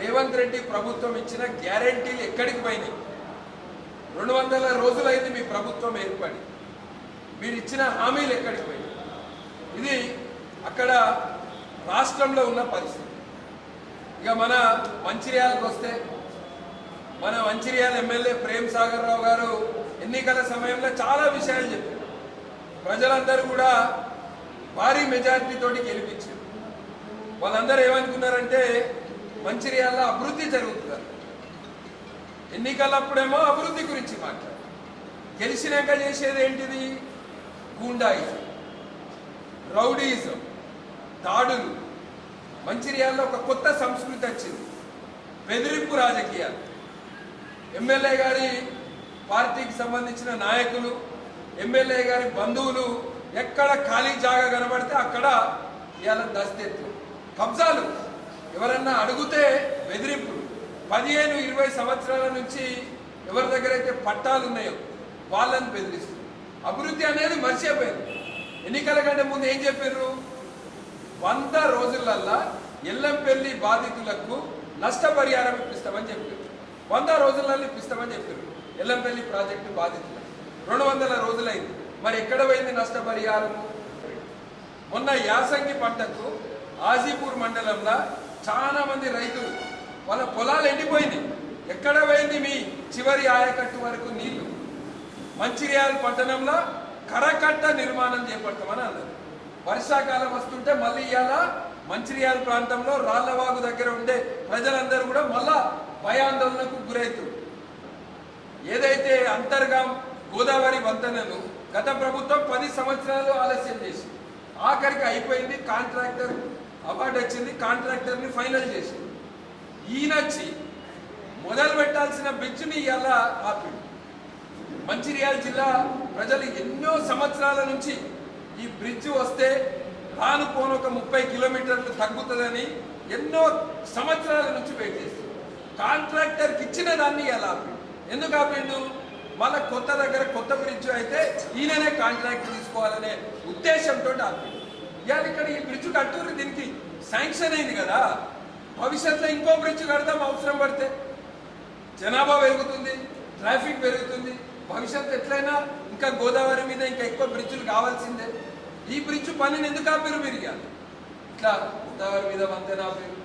రేవంత్ రెడ్డి ప్రభుత్వం ఇచ్చిన గ్యారంటీలు ఎక్కడికి పోయినాయి? రెండు వందల రోజులైంది మీ ప్రభుత్వం ఏర్పడి. మీరు ఇచ్చిన హామీలు ఎక్కడికి పోయినాయి? ఇది అక్కడ రాష్ట్రంలో ఉన్న పరిస్థితి. ఇక మన మంచిర్యాలకు వస్తే మన మంచిర్యాల ఎమ్మెల్యే ప్రేమ్ సాగర్ రావు గారు ఎన్నికల సమయంలో చాలా విషయాలు చెప్పారు. ప్రజలందరూ కూడా భారీ మెజారిటీతో గెలిపించారు. వాళ్ళందరూ ఏమనుకున్నారంటే మంచిర్యాల అభివృద్ధి జరుగుతుంది. ఎన్నికలప్పుడేమో అభివృద్ధి గురించి మాట్లాడారు. గెలిచినాక చేసేది ఏంటిది? గూండాయిజం రౌడీజం దాడులు. మంచిర్యాలలో ఒక కొత్త సంస్కృతి వచ్చింది. బెదిరింపు రాజకీయాలు. ఎమ్మెల్యే గారి పార్టీకి సంబంధించిన నాయకులు ఎమ్మెల్యే గారి బంధువులు ఎక్కడ ఖాళీ జాగా కనబడితే అక్కడ ఇవాళ దస్తెత్తు. కబ్జాలు. ఎవరన్నా అడిగితే బెదిరింపు. పదిహేను ఇరవై సంవత్సరాల నుంచి ఎవరి దగ్గర అయితే పట్టాలు ఉన్నాయో వాళ్ళని బెదిరిస్తారు అభివృద్ధి అనేది మర్చిపోయింది. ఎన్నికల కంటే ముందు ఏం చెప్పారు వంద రోజులల్లా ఎల్లంపల్లి బాధితులకు నష్టపరిహారం ఇప్పిస్తామని చెప్పారు వంద రోజులలో ఇప్పిస్తామని చెప్పారు ఎల్లంపల్లి ప్రాజెక్టు బాధితులకు. రెండు వందల రోజులైంది. మరి ఎక్కడ పోయింది నష్టపరిహారము మొన్న యాసంగి పంటకు ఆజీపూర్ మండలంలో చాలా మంది రైతులు వాళ్ళ పొలాలు ఎండిపోయింది. ఎక్కడ పోయింది మీ చివరి ఆయకట్టు వరకు నీళ్ళు? మంచిర్యాల పట్టణంలో కరకట్ట నిర్మాణం చేపడతామని అన్నారు. వర్షాకాలం వస్తుంటే మళ్ళీ ఇవాళ మంచిర్యాల ప్రాంతంలో రాళ్ళవాగు దగ్గర ఉండే ప్రజలందరూ కూడా మళ్ళా భయాందోళనకు గురవుతారు ఏదైతే అంతర్గా గోదావరి వంతెనను గత ప్రభుత్వం పది సంవత్సరాలు ఆలస్యం చేసింది. ఆఖరికి అయిపోయింది కాంట్రాక్టర్ అవార్డు వచ్చింది కాంట్రాక్టర్ని ఫైనల్ చేసింది. ఈయనొచ్చి మొదలు పెట్టాల్సిన బ్రిడ్జ్ని ఇలా ఆపింది మంచిర్యాల జిల్లా ప్రజలు ఎన్నో సంవత్సరాల నుంచి ఈ బ్రిడ్జ్ వస్తే రాను పోను ఒక ముప్పై కిలోమీటర్లు తగ్గుతుందని ఎన్నో సంవత్సరాల నుంచి వెయిట్ చేస్తుంది. కాంట్రాక్టర్కి ఇచ్చిన దాన్ని ఎలా ఆపిండు. ఎందుకు ఆపిండు? మళ్ళీ కొత్త దగ్గర కొత్త బ్రిడ్జ్ అయితే ఈయననే కాంట్రాక్ట్ తీసుకోవాలనే ఉద్దేశంతో ఆపిండు. ఇవాళ ఇక్కడ ఈ బ్రిడ్జ్ కట్టూరు దీనికి శాంక్షన్ అయింది కదా. భవిష్యత్తులో ఇంకో బ్రిడ్జ్ కడదాం అవసరం పడితే. జనాభా పెరుగుతుంది ట్రాఫిక్ పెరుగుతుంది. భవిష్యత్తు ఎట్లయినా ఇంకా గోదావరి మీద ఇంకా ఎక్కువ బ్రిడ్జులు కావాల్సిందే. ఈ బ్రిడ్జ్ పనిని ఎందుకు ఆపారు మీరు ఇట్లా గోదావరి మీద వంతెన ఆపారు.